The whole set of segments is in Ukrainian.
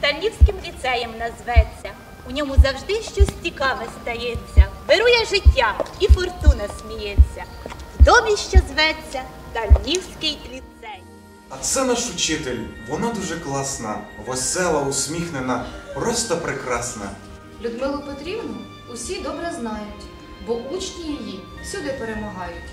Тальнівським ліцеєм назветься. У ньому завжди щось цікаве стається. Вирує життя і фортуна сміється. В домі, що зветься Тальнівський ліцей. А це наш учитель. Вона дуже класна, весела, усміхнена, просто прекрасна. Людмилу Петрівну усі добре знають, бо учні її всюди перемагають.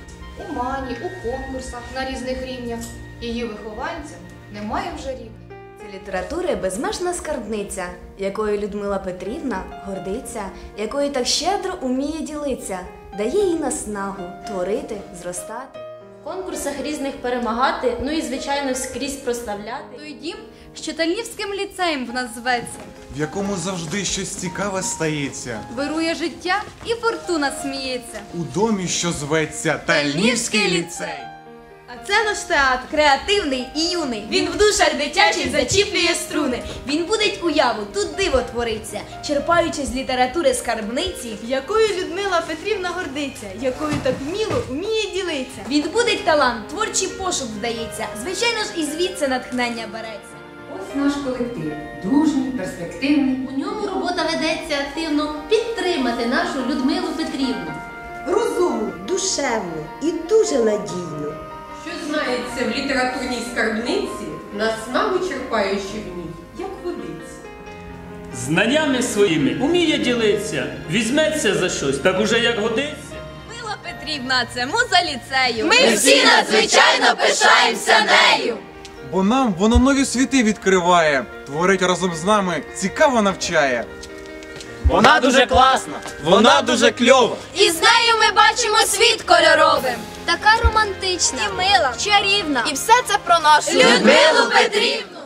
У мані, у конкурсах на різних рівнях. Її вихованцям немає вже рівня. Це літератури безмежна скарбниця, якою Людмила Петрівна гордиться, якою так щедро уміє ділитися, дає їй наснагу творити, зростати. В конкурсах різних перемагати, ну і звичайно скрізь проставляти. Той дім, що Тальнівським ліцеєм в нас зветься. В якому завжди щось цікаве стається. Вирує життя і фортуна сміється. У домі, що зветься Тальнівський ліцей. А це наш театр, креативний і юний. Він в душах дитячих зачіплює струни. Він будить уяву, тут диво твориться, черпаючи з літератури скарбниці, якою Людмила Петрівна гордиться, якою так вміло вміє ділитися. Він будить талант, творчий пошук вдається. Звичайно ж, і звідси натхнення береться. Ось наш колектив. Дружній, перспективний. У ньому робота ведеться активно підтримати нашу Людмилу Петрівну. розумну, душевну і дуже надійну. Що знається в літературній скарбниці, наснагу черпаючи в ній, як водиться. Знаннями своїми уміє ділитися, візьметься за щось, так уже як годиться. Мила Петрівна, це муза ліцею. Ми всі надзвичайно пишаємося нею. Бо нам воно нові світи відкриває, творить разом з нами, цікаво навчає. Вона дуже класна, вона дуже кльова. І з нею ми бачимо світ кольоровим. Така романтична, і мила, чарівна. І все це про нашу Людмилу Петрівну.